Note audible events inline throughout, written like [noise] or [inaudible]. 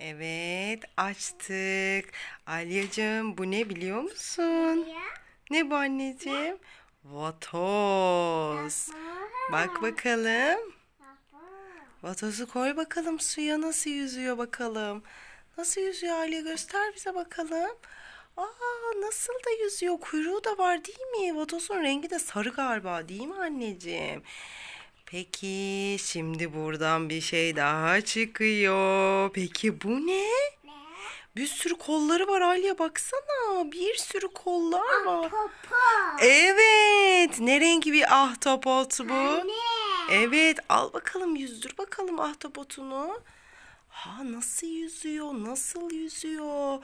Evet açtık. Alyacığım bu ne biliyor musun? Ne bu anneciğim? Vatoz. Bak bakalım. Vatozu koy bakalım suya nasıl yüzüyor bakalım. Nasıl yüzüyor Alya göster bize bakalım. Aa nasıl da yüzüyor. Kuyruğu da var değil mi? Vatozun rengi de sarı galiba değil mi anneciğim? Peki şimdi buradan bir şey daha çıkıyor. Peki bu ne? Ne? Bir sürü kolları var Alya baksana. Bir sürü kollar var. Popo. Evet. Ne rengi bir ahtapot bu? Ne? Evet al bakalım yüzdür bakalım ahtapotunu. Ha nasıl yüzüyor nasıl yüzüyor.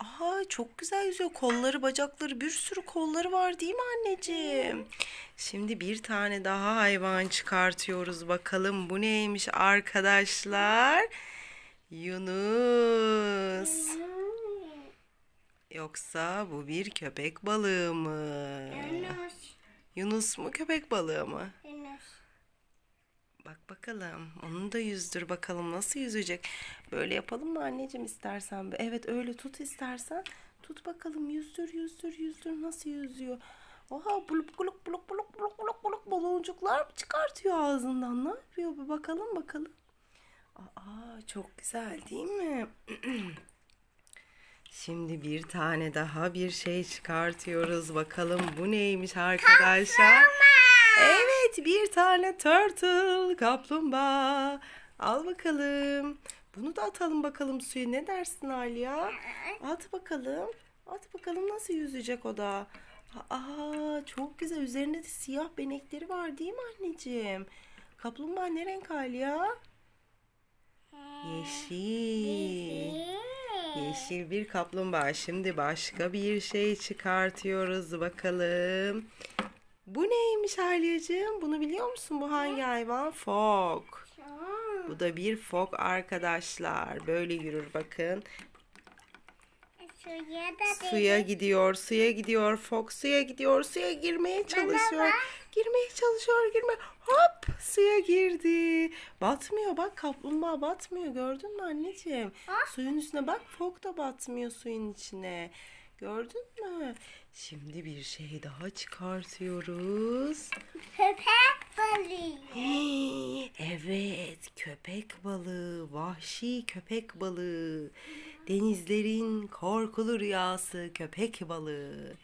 Aa çok güzel yüzüyor. Kolları bacakları bir sürü kolları var değil mi anneciğim? Şimdi bir tane daha hayvan çıkartıyoruz bakalım bu neymiş arkadaşlar? Yunus. Yoksa bu bir köpek balığı mı? Yunus. Yunus mu köpek balığı mı? Bak bakalım. Onu da yüzdür bakalım nasıl yüzecek. Böyle yapalım mı anneciğim istersen? Evet öyle tut istersen. Tut bakalım yüzdür yüzdür yüzdür nasıl yüzüyor. Oha buluk buluk buluk buluk buluk buluk buluk baloncuklar çıkartıyor ağzından? Ne yapıyor? Bir bakalım bakalım. Aa çok güzel değil mi? [clears throat] Şimdi bir tane daha bir şey çıkartıyoruz. Bakalım bu neymiş arkadaşlar? Bir tane turtle kaplumbağa. Al bakalım. Bunu da atalım bakalım suya. Ne dersin Alya? At bakalım. At bakalım nasıl yüzecek o da. Aa çok güzel. Üzerinde de siyah benekleri var değil mi anneciğim? Kaplumbağa ne renk Alya? Yeşil. Yeşil bir kaplumbağa. Şimdi başka bir şey çıkartıyoruz bakalım. Bu neymiş Alyacığım? Bunu biliyor musun? Bu hangi hayvan? Fok. Bu da bir fok arkadaşlar. Böyle yürür bakın. Suya da Suya gidiyor, suya gidiyor. Fok suya gidiyor, suya girmeye çalışıyor. Girmeye çalışıyor, girme. Hop suya girdi. Batmıyor bak kaplumbağa batmıyor. Gördün mü anneciğim? Suyun üstüne bak fok da batmıyor suyun içine. Gördün mü? Şimdi bir şey daha çıkartıyoruz. köpek balığı. Hey, Evet, köpek balığı, vahşi köpek balığı. Denizlerin korkulu rüyası köpek balığı.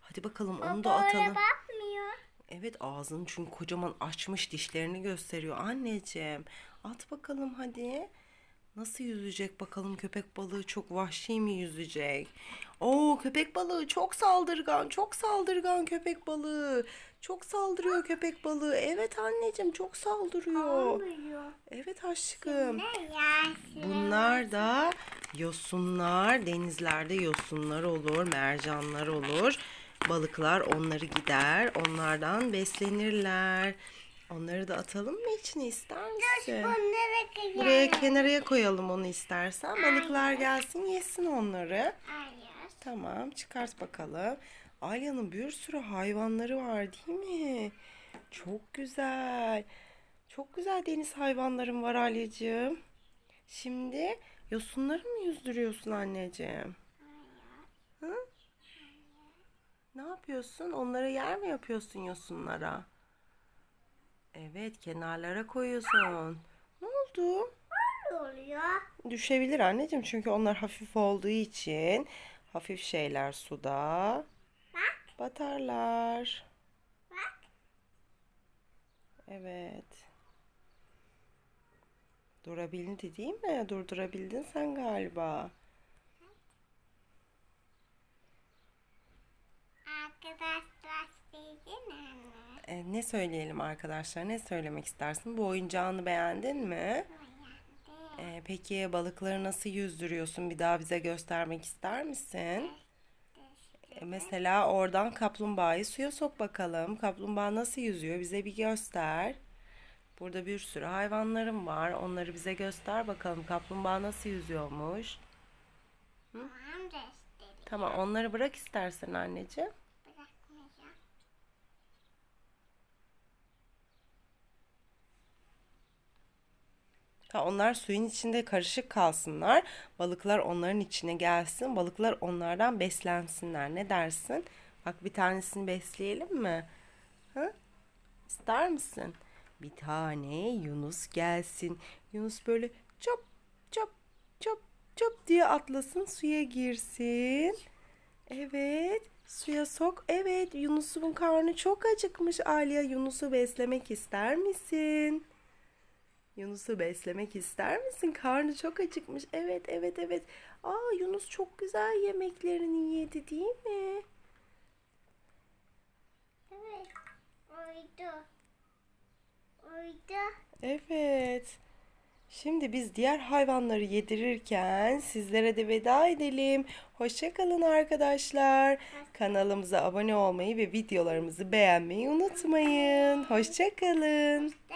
Hadi bakalım onu da atalım. bakmıyor. Evet ağzını çünkü kocaman açmış dişlerini gösteriyor anneciğim. At bakalım hadi. Nasıl yüzecek bakalım köpek balığı çok vahşi mi yüzecek? Oo köpek balığı çok saldırgan, çok saldırgan köpek balığı. Çok saldırıyor köpek balığı. Evet anneciğim çok saldırıyor. Olmuyor. Evet aşkım. Bunlar da yosunlar. Denizlerde yosunlar olur, mercanlar olur. Balıklar onları gider. Onlardan beslenirler. Onları da atalım mı içine ister misin? Buraya kenarıya koyalım onu istersen. Balıklar gelsin yesin onları. Hayır. Tamam çıkart bakalım. Alya'nın bir sürü hayvanları var değil mi? Çok güzel. Çok güzel deniz hayvanlarım var Alya'cığım. Şimdi yosunları mı yüzdürüyorsun anneciğim? Hı? Ne yapıyorsun? Onlara yer mi yapıyorsun yosunlara? Evet kenarlara koyuyorsun. Ne oldu? Ne oluyor? Düşebilir anneciğim çünkü onlar hafif olduğu için hafif şeyler suda Bak. batarlar. Bak. Evet. Durabildi değil mi? Durdurabildin sen galiba. Arkadaşlar sevdin anne. E, ne söyleyelim arkadaşlar? Ne söylemek istersin? Bu oyuncağını beğendin mi? E, peki balıkları nasıl yüzdürüyorsun? Bir daha bize göstermek ister misin? E, mesela oradan kaplumbağayı suya sok bakalım. Kaplumbağa nasıl yüzüyor? Bize bir göster. Burada bir sürü hayvanlarım var. Onları bize göster bakalım. Kaplumbağa nasıl yüzüyormuş? Göstereyim. Tamam, onları bırak istersen anneciğim. Ha, onlar suyun içinde karışık kalsınlar. Balıklar onların içine gelsin. Balıklar onlardan beslensinler. Ne dersin? Bak bir tanesini besleyelim mi? Ha? İster misin? Bir tane Yunus gelsin. Yunus böyle çop çop çop çop diye atlasın suya girsin. Evet. Suya sok. Evet. Yunus'un karnı çok acıkmış. Aliye Yunus'u beslemek ister misin? Yunus'u beslemek ister misin? Karnı çok acıkmış. Evet, evet, evet. Aa, Yunus çok güzel yemeklerini yedi değil mi? Evet. Uydu. Uydu. Evet. Şimdi biz diğer hayvanları yedirirken sizlere de veda edelim. Hoşça kalın arkadaşlar. Kanalımıza abone olmayı ve videolarımızı beğenmeyi unutmayın. Hoşça kalın. İşte